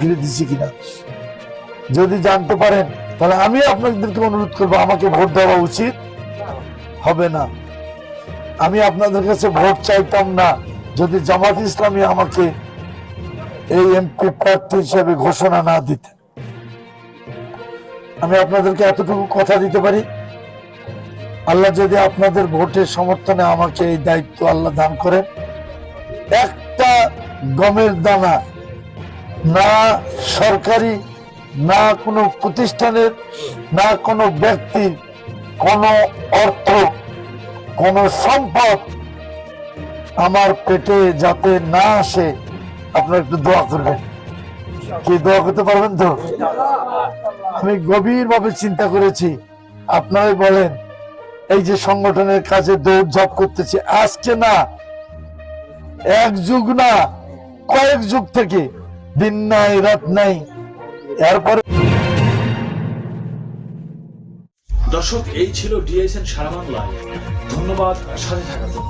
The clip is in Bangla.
ফিরে দিচ্ছি কিনা? যদি জানতে পারেন, তাহলে আমি আপনাদেরকে অনুরোধ করব, আমাকে ভোট দেওয়া উচিত? হবে না। আমি আপনাদের কাছে ভোট চাইতাম না। যদি জামাত ইসলামী আমাকে এই এমপি প্রার্থী হিসেবে ঘোষণা না দিতে। আমি আপনাদেরকে এতটুকু কথা দিতে পারি? আল্লাহ যদি আপনাদের ভোটের সমর্থনে আমাকে এই দায়িত্ব আল্লাহ দান করেন। একটা গমের দানা না সরকারি, না কোনো প্রতিষ্ঠানের, না কোনো ব্যক্তি, কোনো অর্থ, কোনো সম্পদ আমার পেটে যাতে না আসে, আপনার একটু দোয়া করবেন। কি দোয়া করতে পারবেন তো? আমি গভীরভাবে চিন্তা করেছি। আপনারাই বলেন, এই যে সংগঠনের কাজে দৌড়ঝাঁপ করতেছি, আজকে না, এক যুগ না, কয়েক যুগ থেকে দিন নাই, রাত নাই। এরপরে দর্শক, এই ছিল ডিএসএন সারা বাংলা ধন্যবাদ, সাথে থাকার জন্য।